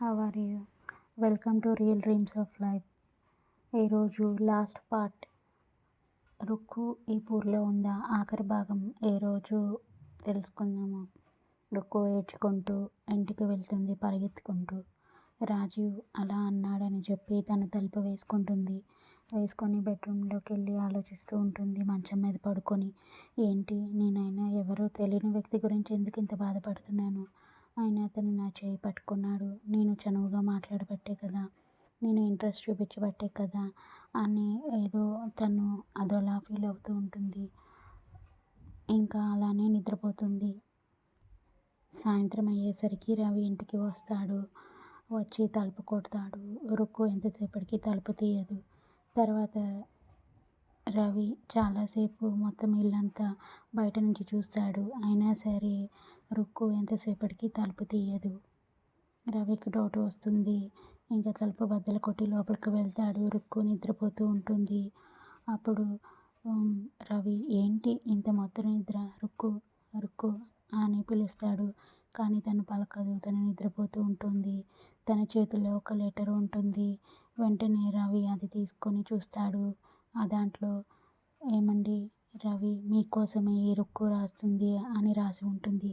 How are you welcome to real dreams of life ఈరోజు last part రుక్కు ఈ పూర్లో ఉందా? ఆఖరి భాగం ఏ రోజు తెలుసుకుందాము? రుక్కు ఏడ్చుకుంటూ ఇంటికి వెళ్తుంది పరిగెత్తుకుంటూ. రాజీవ్ అలా అన్నాడని చెప్పి తను తలుపు వేసుకుంటుంది. వేసుకొని బెడ్రూమ్లోకి వెళ్ళి ఆలోచిస్తూ ఉంటుంది మంచం మీద పడుకొని. ఏంటి? నేనైనా ఎవరో తెలియని వ్యక్తి గురించి ఎందుకు ఇంత బాధపడుతున్నాను? అయినా అతను నా చేయి పట్టుకున్నాడు. నేను చనువుగా మాట్లాడబట్టే కదా. నేను ఇంట్రెస్ట్ చూపించబట్టే కదా అని ఏదో తను అదోలా ఫీల్ అవుతూ ఉంటుంది. ఇంకా అలానే నిద్రపోతుంది. సాయంత్రం అయ్యేసరికి రవి ఇంటికి వస్తాడు. వచ్చి తలుపు కొడతాడు. రుక్కు ఎంతసేపటికి తలుపు తీయదు. తర్వాత రవి చాలాసేపు మొత్తం ఇల్లంతా బయట నుంచి చూస్తాడు. అయినా సరే రుక్కు ఎంతసేపటికి తలుపు తీయదు. రవికి డౌట్ వస్తుంది. ఇంకా తలుపు బద్దలు కొట్టి లోపలికి వెళ్తాడు. రుక్కు నిద్రపోతూ ఉంటుంది. అప్పుడు రవి ఏంటి ఇంత మొత్తం నిద్ర? రుక్కు రుక్కు అని పిలుస్తాడు. కానీ తను పలకదు. తను నిద్రపోతూ ఉంటుంది. తన చేతిలో ఒక లెటర్ ఉంటుంది. వెంటనే రవి అది తీసుకొని చూస్తాడు. ఆ దాంట్లో ఏమండి రవి మీకోసమే ఈ రుక్కు రాస్తుంది అని రాసి ఉంటుంది.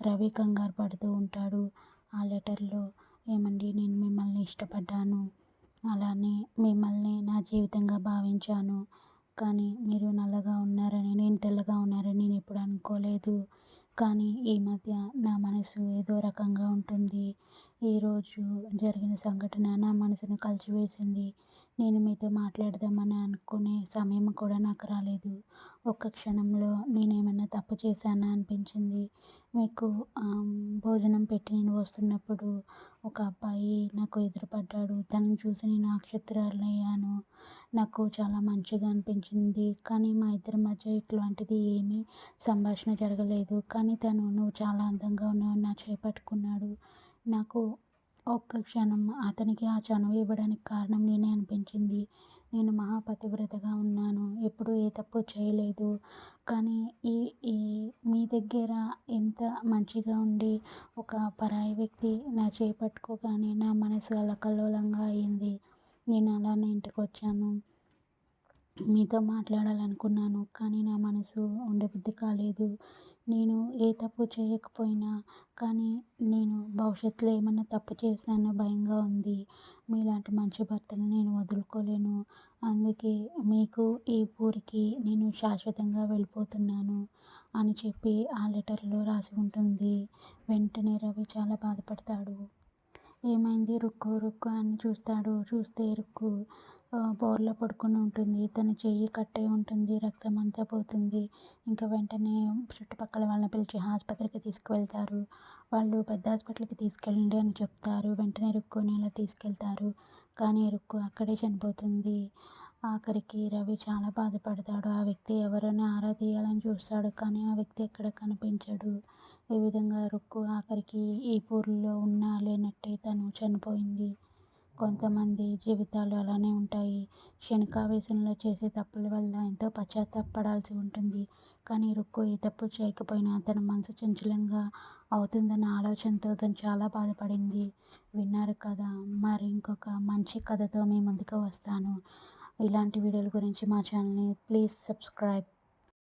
రవి కంగారు పడుతూ ఉంటాడు. ఆ లెటర్లో ఏమండి నేను మిమ్మల్ని ఇష్టపడ్డాను. అలానే మిమ్మల్ని నా జీవితంగా భావించాను. కానీ మీరు నల్లగా ఉన్నారని నేను తెల్లగా ఉన్నారని నేను ఎప్పుడు అనుకోలేదు. కానీ ఈ మధ్య నా మనసు ఏదో రకంగా ఉంటుంది. ఈరోజు జరిగిన సంఘటన నా మనసును కలిచివేసింది నేను మీతో మాట్లాడదామని అనుకునే సమయం కూడా నాకు రాలేదు. ఒక్క క్షణంలో నేనేమైనా తప్పు చేశానా అనిపించింది. మీకు భోజనం పెట్టి నేను వస్తున్నప్పుడు ఒక అబ్బాయి నాకు ఎదురుపడ్డాడు. తనని చూసి నేను అక్షత్రాలయ్యాను నాకు చాలా మంచిగా అనిపించింది. కానీ మా ఇద్దరి మధ్య ఇట్లాంటిది ఏమీ సంభాషణ జరగలేదు. కానీ తను నువ్వు చాలా అందంగా ఉన్నావు. నా చేపట్టుకున్నాడు. నాకు ఒక్క క్షణం అతనికి ఆ చనువు ఇవ్వడానికి కారణం నేనే అనిపించింది. నేను మహాపతివ్రతగా ఉన్నాను. ఎప్పుడు ఏ తప్పు చేయలేదు. కానీ ఈ ఈ మీ దగ్గర ఎంత మంచిగా ఉండి ఒక పరాయి వ్యక్తి నా చేపట్టుకోగానే నా మనసు అల్లకల్లోలంగా అయింది. నేను అలానే ఇంటికి వచ్చాను. మీతో మాట్లాడాలనుకున్నాను. కానీ నా మనసు ఉండబుద్ధి కాలేదు. నేను ఏ తప్పు చేయకపోయినా కానీ నేను భవిష్యత్తులో ఏమన్నా తప్పు చేస్తానో భయంగా ఉంది. మీలాంటి మంచి భర్తను నేను వదులుకోలేను. అందుకే మీకు ఈ ఊరికి నేను శాశ్వతంగా వెళ్ళిపోతున్నాను అని చెప్పి ఆ లెటర్లో రాసి ఉంటుంది. వెంటనే రవి చాలా బాధపడతాడు. ఏమైంది? రుక్కు రుక్కు అని చూస్తాడు. చూస్తే రుక్కు బోర్లో పడుకొని ఉంటుంది. తన చెయ్యి కట్టే ఉంటుంది. రక్తం అంతా పోతుంది. ఇంకా వెంటనే చుట్టుపక్కల వాళ్ళని పిలిచి ఆసుపత్రికి తీసుకువెళ్తారు. వాళ్ళు పెద్ద హాస్పిటల్కి తీసుకెళ్ళండి అని చెప్తారు. వెంటనే రుక్కుని అలా తీసుకెళ్తారు. కానీ రుక్కు అక్కడే చనిపోతుంది. ఆఖరికి రవి చాలా బాధపడతాడు. ఆ వ్యక్తి ఎవరైనా ఆరా తీయాలని చూస్తాడు. కానీ ఆ వ్యక్తి ఎక్కడ కనిపించడు. ఈ విధంగా రుక్కు ఆఖరికి ఈ పూర్లో ఉన్నా లేనట్టే తను చనిపోయింది. కొంతమంది జీవితాలు అలానే ఉంటాయి. క్షణికావేశంలో చేసే తప్పుల వల్ల ఎంతో పశ్చాత్తాపడాల్సి ఉంటుంది. కానీ రుక్కు ఏ తప్పు చేయకపోయినా తన మనసు చంచలంగా అవుతుందన్న ఆలోచనతో తను చాలా బాధపడింది. విన్నారు కదా మరి ఇంకొక మంచి కథతో మీ ముందుకు వస్తాను. ఇలాంటి వీడియోల గురించి మా ఛానల్ని ప్లీజ్ సబ్స్క్రైబ్